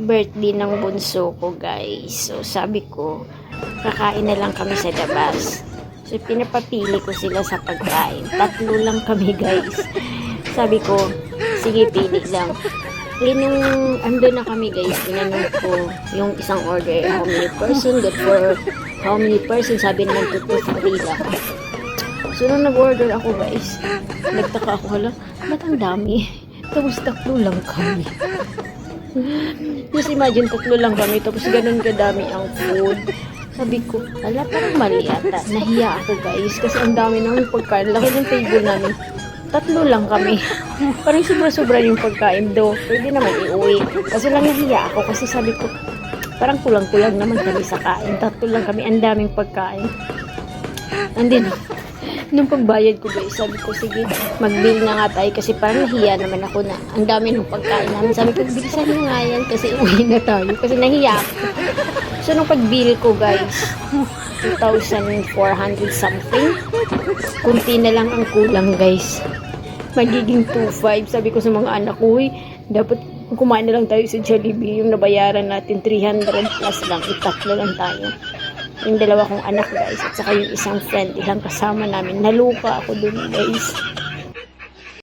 birthday ng bunso ko guys. So sabi ko, kakain na lang kami sa labas. So pinapapili ko sila sa pagkain. Tatlo lang kami guys. Sabi ko, sige pili lang. Ngayon nung ando na kami guys, tinanong ko yung isang order, how many person, good for how many person, sabi naman 2 to 3 lang. So nung nag-order ako guys, nagtaka ako, hala, ba't ang dami? Tapos tatlo lang kami. Just imagine, tatlo lang kami, tapos ganun kadami ang food. Sabi ko, ala, parang mali ata. Nahiya ako guys, kasi ang dami namin pagkain. Laki ng table namin. Tatlo lang kami. Parang sobra-sobra yung pagkain do. Pwede naman iuwi. Kasi lang nahiya ako kasi sabi ko, parang kulang-kulang naman kami sa kain. Tatlo lang kami. Ang daming pagkain. And then, nung pagbayad ko guys, sabi ko, sige, mag-bill na nga tayo kasi parang nahiya naman ako na ang dami ng pagkain namin. Sabi ko, bilisan nyo nga yan kasi uwi na tayo kasi nahiya ako. So, nung pag-bill ko guys, 2,400 something. Kunti na lang ang kulang guys. Magiging 2,500. Sabi ko sa mga anak ko, "Uy, dapat kumain na lang tayo sa Jollibee. Yung nabayaran natin 300 plus lang. Itatlo lang tayo. Yung dalawa kong anak guys at saka yung isang friend, isang kasama namin. Naluka ako dun guys.